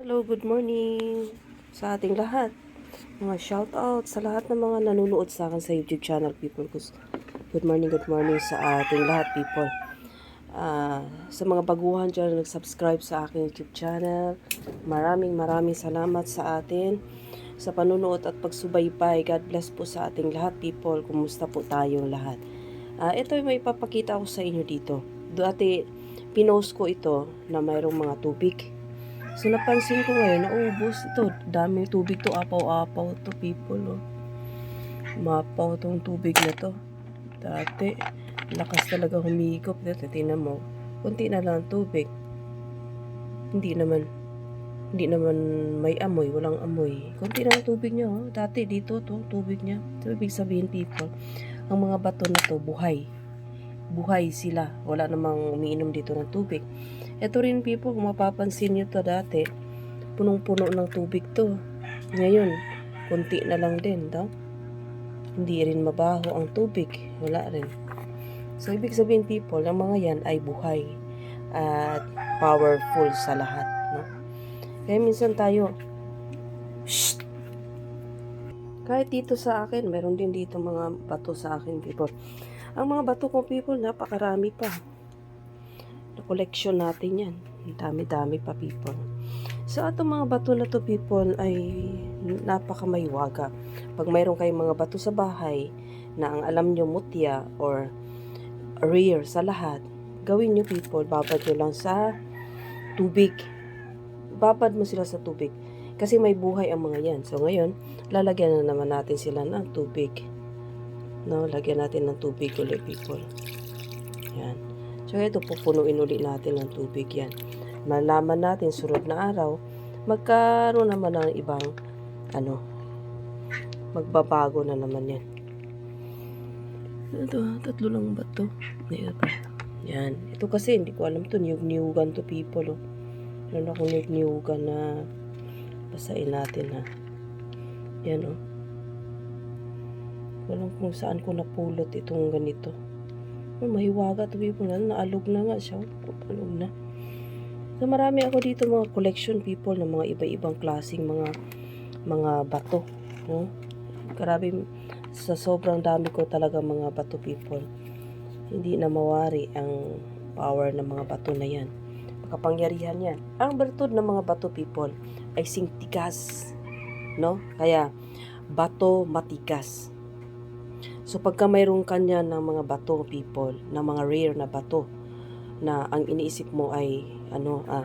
Hello, good morning sa ating lahat. Mga shout out sa lahat ng mga nanonood sa akin sa YouTube channel, people. Good morning, good morning sa ating lahat, people. Ah, sa mga baguhan dyan na nag-subscribe sa aking YouTube channel, maraming maraming salamat sa atin sa panunood at pagsubaybay. God bless po sa ating lahat, people. Kumusta po tayong lahat? Ah, ito yung may papakita ko sa inyo dito. Dati, pinost ko ito na mayroong mga tubig. So napansin ko ngayon, naubos ito. Daming tubig to, apaw-apaw to people. Oh. Mapaw tong tubig na to. Dati, lakas talaga humigop. Dito, tingnan mo. Kunti na lang ang tubig. Hindi naman, hindi naman may amoy, walang amoy. Kunti na ang tubig niya. Oh. Dati, dito to, tubig niya. So, ibig sabihin, people, ang mga bato na to, buhay. Buhay sila. Wala namang umiinom dito ng tubig. Ito rin people, kung mapapansin nyo to dati, punong-puno ng tubig to. Ngayon, kunti na lang din, daw. Hindi rin mabaho ang tubig. Wala rin. So, ibig sabihin people, ang mga yan ay buhay at powerful sa lahat. No? Kaya minsan tayo, Shh! Kahit dito sa akin, meron din dito mga bato sa akin, people. Ang mga bato ko, people, napakarami pa collection natin yan. Ang dami-dami pa people. So, itong mga bato na to people ay napakamaywaga. Pag mayroon kayong mga bato sa bahay na ang alam nyo mutya or rare sa lahat, gawin nyo people, babad nyo lang sa tubig. Babad mo sila sa tubig. Kasi may buhay ang mga yan. So, ngayon, lalagyan na naman natin sila ng tubig. No, lagyan natin ng tubig ulit people. Yan. So, ito pupunuin ulit natin ng tubig yan. Malaman natin sunod na araw, magkaroon naman ng ibang, ano, magbabago na naman yan. Ito, tatlo lang ba to? Ito. Yan. Ito kasi, hindi ko alam to. Niyug-niyugan to people, oh. Meron akong niyug-niyugan na basahin natin, ha. Yan, oh. Walang kung saan ko napulot itong ganito. Oh, mahiwaga to people na naalog na nga siya. Alog na. So marami ako dito mga collection people ng mga iba-ibang klaseng mga mga bato, no? Grabe sa sobrang dami ko talaga mga bato people. Hindi na mawari ang power ng mga bato na 'yan. Makapangyarihan 'yan. Ang bertud ng mga bato people ay singtigas, no? Kaya bato matigas. So pagka mayroong kanya ng mga bato people, na mga rare na bato na ang iniisip mo ay ano ah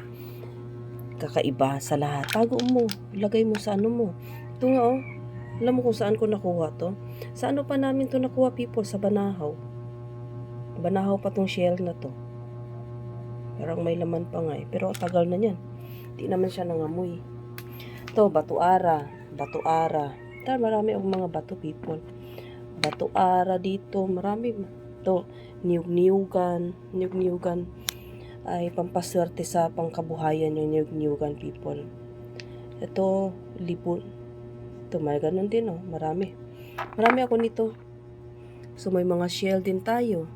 kakaiba sa lahat. Tago mo, lagay mo sa ano mo. Ito nga oh. Alam mo kung saan ko nakuha to? Sa ano pa namin to nakuha people? Sa Banahaw. Banahaw pa tong shell na to. Parang may laman pa nga eh. Pero tagal na yan. Hindi naman siya nangamoy. Ito, batuara. Batuara. Ito, marami akong mga bato people bato ara dito. Marami to. Niyug-niyugan niyug-niyugan ay pampaswerte sa pangkabuhayan yung niyug-niyugan people. Ito libon ito may ganun din oh. Marami. Marami ako nito. So may mga shell din tayo.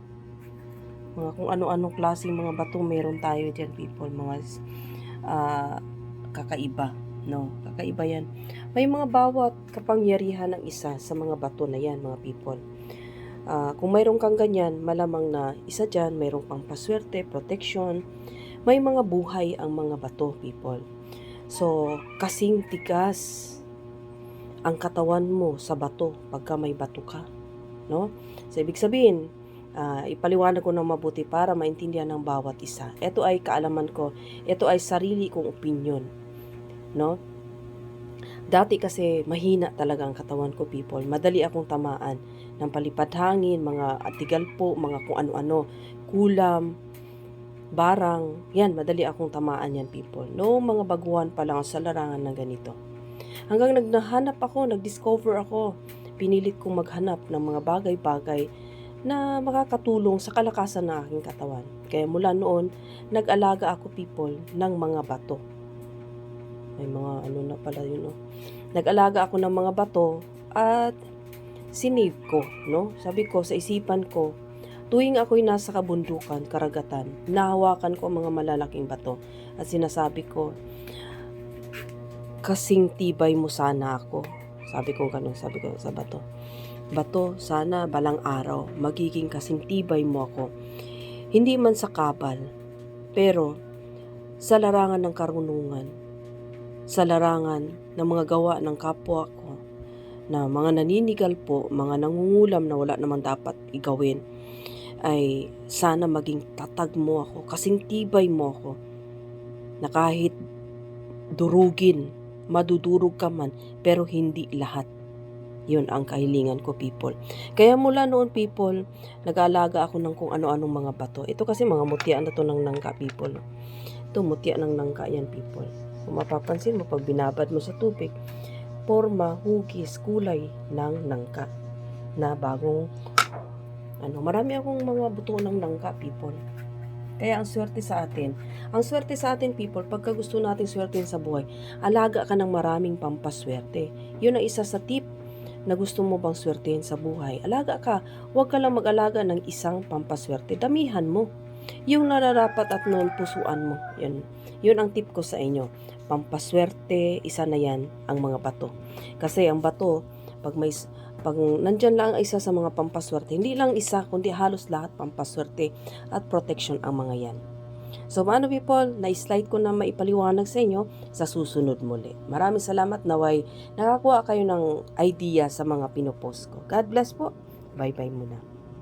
Mga kung ano-anong klaseng mga bato meron tayo dyan people. Mga ah, kakaiba no kakaiba yan may mga bawat kapangyarihan ng isa sa mga bato na yan, mga people. Ah, kung mayroon kang ganyan, malamang na isa dyan, mayroong pang paswerte, protection. May mga buhay ang mga bato, people. So, kasing tigas ang katawan mo sa bato pagka may bato ka. No? So, ibig sabihin, ah, ipaliwanag ko ng mabuti para maintindihan ng bawat isa. Ito ay kaalaman ko. Ito ay sarili kong opinion. No? Dati kasi mahina talaga ang katawan ko, people. Madali akong tamaan ng palipad hangin, mga atigal po, mga kung ano-ano, kulam, barang. Yan, madali akong tamaan yan, people. No, mga baguhan pa lang sa larangan ng ganito. Hanggang nagnahanap ako, nag-discover ako. Pinilit kong maghanap ng mga bagay-bagay na makakatulong sa kalakasan ng aking katawan. Kaya mula noon, nag-alaga ako, people, ng mga bato. May mga ano na pala yun, oh. Nag-alaga ako ng mga bato at sinave ko, no? Sabi ko, sa isipan ko, tuwing ako'y nasa kabundukan, karagatan, nahawakan ko ang mga malalaking bato at sinasabi ko, kasing tibay mo sana ako. Sabi ko ganun, sabi ko sa bato. Bato, sana balang araw, magiging kasing tibay mo ako. Hindi man sa kabal, pero sa larangan ng karunungan, sa larangan ng mga gawa ng kapwa ko, na mga naninigal po, mga nangungulam na wala namang dapat igawin, ay sana maging tatag mo ako, kasing tibay mo ako, na kahit durugin, madudurog ka man, pero hindi lahat. Yun ang kahilingan ko, people. Kaya mula noon, people, nag-aalaga ako ng kung ano-anong mga bato. Ito kasi mga mutya na to ng nangka, people. Ito, mutya ng nangka yan, people. Kung mapapansin mo, pag binabad mo sa tubig, forma, hugis, kulay ng nangka na bagong ano, marami akong mga buto ng nangka, people. Kaya ang swerte sa atin, ang swerte sa atin, people, pagka gusto natin swertein sa buhay, alaga ka ng maraming pampaswerte. Yun ang isa sa tip na gusto mo bang swertein sa buhay. Alaga ka, huwag ka lang mag-alaga ng isang pampaswerte. Damihan mo. Yung nararapat at noon pusuan mo. Yun. Yun ang tip ko sa inyo. Pampaswerte, isa na yan ang mga bato. Kasi ang bato, pag may pag nandyan lang ang isa sa mga pampaswerte, hindi lang isa, kundi halos lahat pampaswerte at protection ang mga yan. So, mga people, na-slide ko na maipaliwanag sa inyo sa susunod muli. Maraming salamat naway nakakuha kayo ng idea sa mga pinopost ko. God bless po. Bye-bye muna.